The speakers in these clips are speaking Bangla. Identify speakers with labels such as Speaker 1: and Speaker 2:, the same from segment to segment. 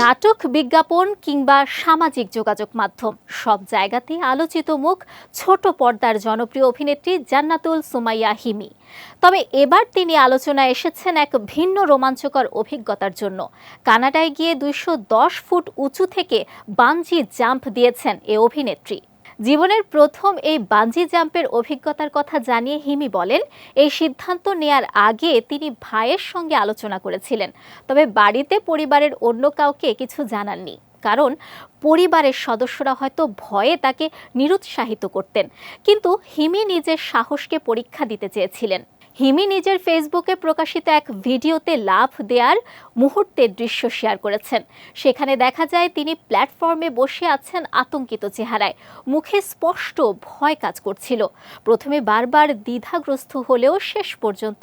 Speaker 1: নাটক, বিজ্ঞাপন কিংবা সামাজিক যোগাযোগ মাধ্যম, সব জায়গাতেই আলোচিত মুখ, ছোট পর্দার জনপ্রিয় অভিনেত্রী জান্নাতুল সুমাইয়া হিমি। তবে এবার তিনি আলোচনায় এসেছেন এক ভিন্ন রোমাঞ্চকর অভিজ্ঞতার জন্য। কানাডায় গিয়ে দুইশো দশ ফুট উঁচু থেকে বাঞ্জি জাম্প দিয়েছেন এ অভিনেত্রী। জীবনের প্রথম এই বাঞ্জি জাম্পের অভিজ্ঞতার কথা জানিয়ে হিমি বলেন, এই সিদ্ধান্ত নেয়ার আগে তিনি ভাইয়ের সঙ্গে আলোচনা করেছিলেন। তবে বাড়িতে পরিবারের অন্য কাউকে কিছু জানাননি। কারণ পরিবারের সদস্যরা হয়তো ভয়ে তাকে নিরুৎসাহিত করতেন। কিন্তু হিমি নিজের সাহসকে পরীক্ষা দিতে চেয়েছিলেন। হিমি নিজের ফেসবুকে প্রকাশিত এক ভিডিওতে লাভ দেওয়ার মুহূর্তের দৃশ্য শেয়ার করেছেন। সেখানে দেখা যায় তিনি প্ল্যাটফর্মে বসে আছেন আতঙ্কিত চেহারায়। মুখে স্পষ্ট ভয় কাজ করছিল। প্রথমে বারবার দ্বিধাগ্রস্ত হলেও শেষ পর্যন্ত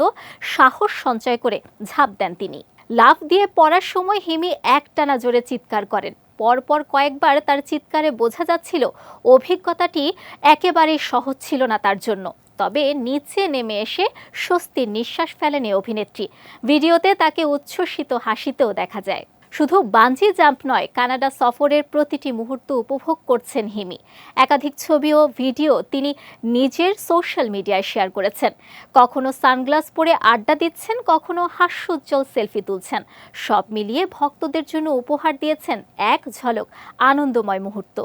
Speaker 1: সাহস সঞ্চয় করে ঝাঁপ দেন তিনি। লাভ দিয়ে পড়ার সময় হিমি একটানা জোরে চিৎকার করেন। পরপর কয়েকবার তার চিৎকারে বোঝা যাচ্ছিল, অভিজ্ঞতাটি একেবারেই সহজ ছিল না তার জন্য। তবে নিচে নেমে এসে স্বস্তির নিঃশ্বাস ফেলেন এই অভিনেত্রী। ভিডিওতে তাকে উচ্ছ্বসিত হাসিতেও দেখা যায়। শুধু বাঞ্জি জাম্প নয়, কানাডা সফরের প্রতিটি মুহূর্ত উপভোগ করছেন হিমি। একাধিক ছবি ও ভিডিও তিনি নিজের সোশ্যাল মিডিয়ায় শেয়ার করেছেন। কখনো সানগ্লাস পরে আড্ডা দিচ্ছেন, কখনো হাস্যোজ্জ্বল সেলফি তুলছেন। সব মিলিয়ে ভক্তদের জন্য উপহার দিয়েছেন এক ঝলক আনন্দময় মুহূর্ত।